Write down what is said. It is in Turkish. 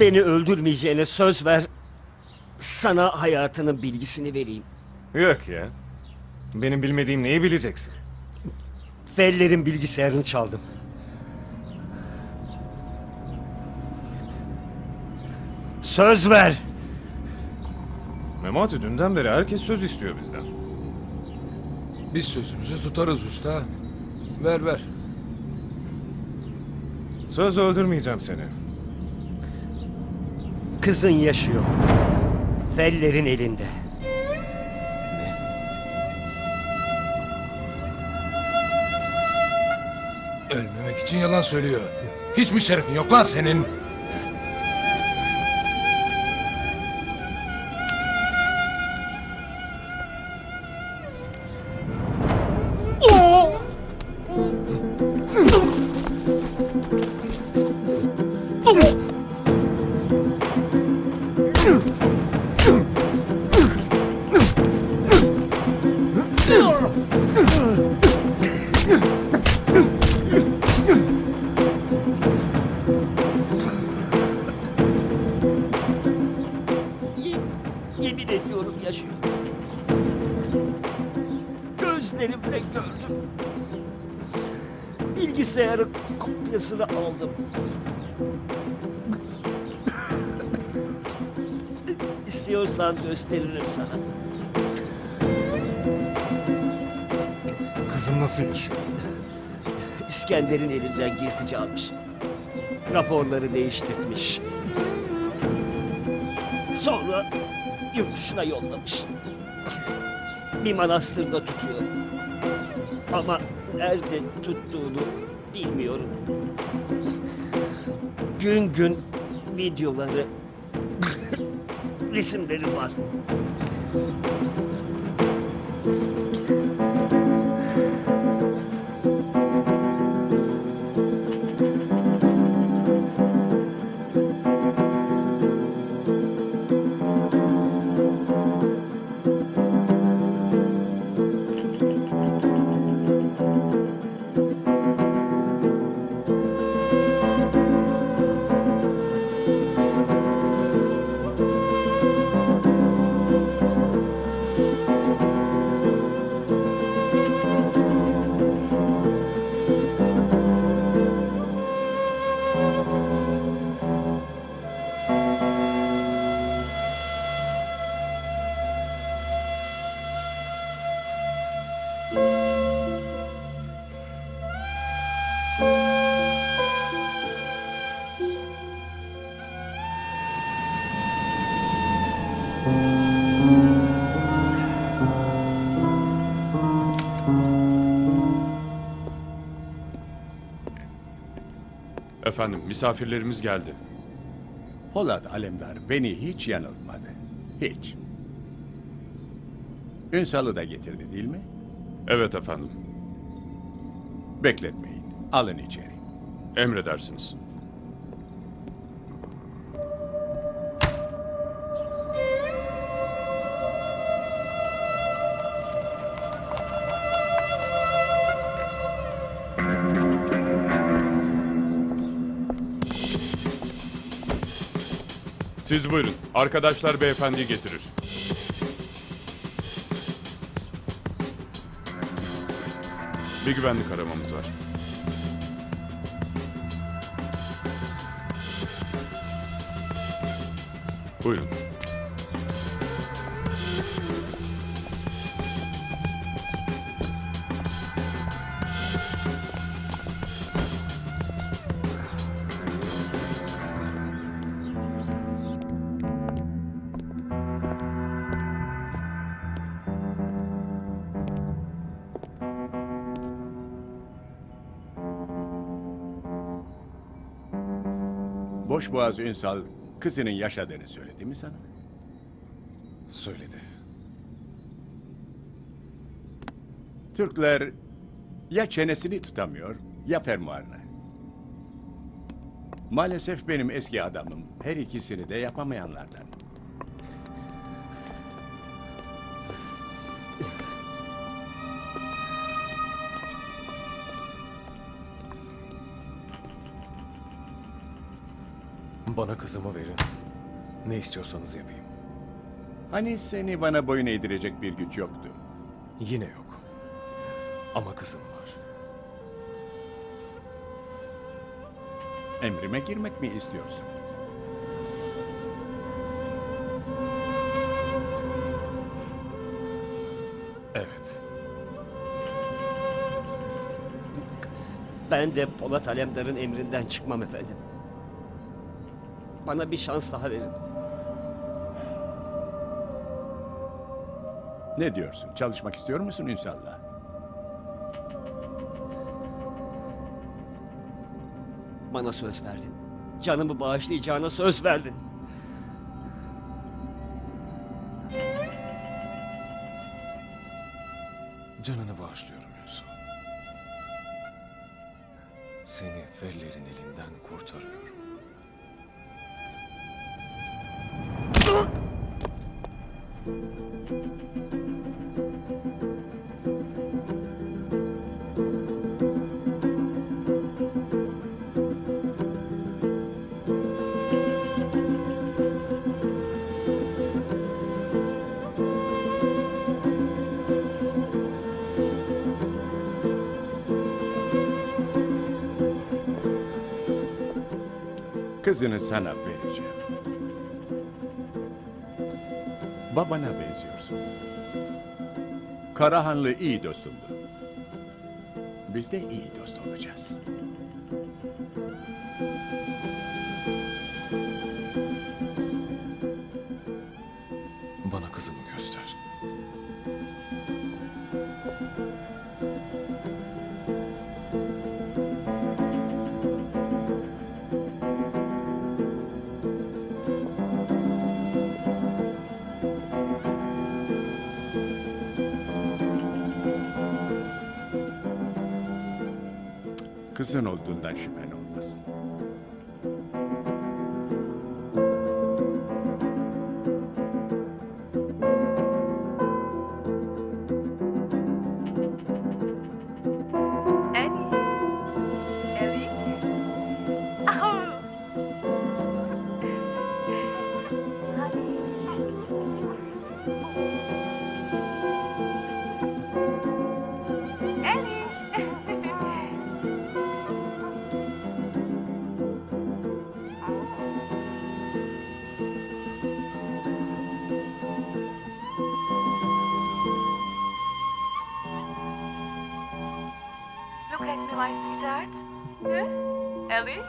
Beni öldürmeyeceğine söz ver. Sana hayatının bilgisini vereyim. Yok ya. Benim bilmediğim neyi bileceksin? Feller'in bilgisayarını çaldım. Söz ver. Memati dünden beri herkes söz istiyor bizden. Biz sözümüzü tutarız usta. Ver ver. Söz öldürmeyeceğim seni. Kızın yaşıyor. Feller'in elinde. Ölmemek için yalan söylüyor. Hiç mi şerefin yok lan senin? Gözlerimle gördüm. Bilgisayarın kopyasını aldım. İstiyorsan gösteririm sana. Kızım nasıl yaşıyor? İskender'in elinden gizlice almış. Raporları değiştirmiş. Sonra yurt dışına yollamış. Bir manastırda tutuyor. Ama nerede tuttuğunu bilmiyorum. Gün gün videoları, resimleri var. Efendim misafirlerimiz geldi. Polat Alemdar beni hiç yanıltmadı. Hiç. Ünsal'ı da getirdi değil mi? Evet efendim. Bekletmeyin. Alın içeri. Emredersiniz. Siz buyurun. Arkadaşlar beyefendiyi getirir. Bir güvenlik aramamız var. Buyurun. Boşboğaz Ünsal kızının yaşadığını söyledi mi sana? Söyledi. Türkler ya çenesini tutamıyor ya fermuarını. Maalesef benim eski adamım her ikisini de yapamayanlardan. Bana kızımı verin. Ne istiyorsanız yapayım. Hani seni bana boyun eğdirecek bir güç yoktu. Yine yok. Ama kızım var. Emrime girmek mi istiyorsun? Evet. Ben de Polat Alemdar'ın emrinden çıkmam efendim. Bana bir şans daha verin. Ne diyorsun? Çalışmak istiyor musun Ünsal'la? Bana söz verdin. Canımı bağışlayacağına söz verdin. Canını bağışlıyorum Yusuf. Seni fellerin elinden kurtarıyorum. Kızını sana vereceğim. Babana benziyorsun. Karahanlı iyi dostumdu. Biz de iyi dost olacağız. Bana kızımı göster. Kızın olduğundan şüphen olmasın. Would you like to start? Huh? Ellie?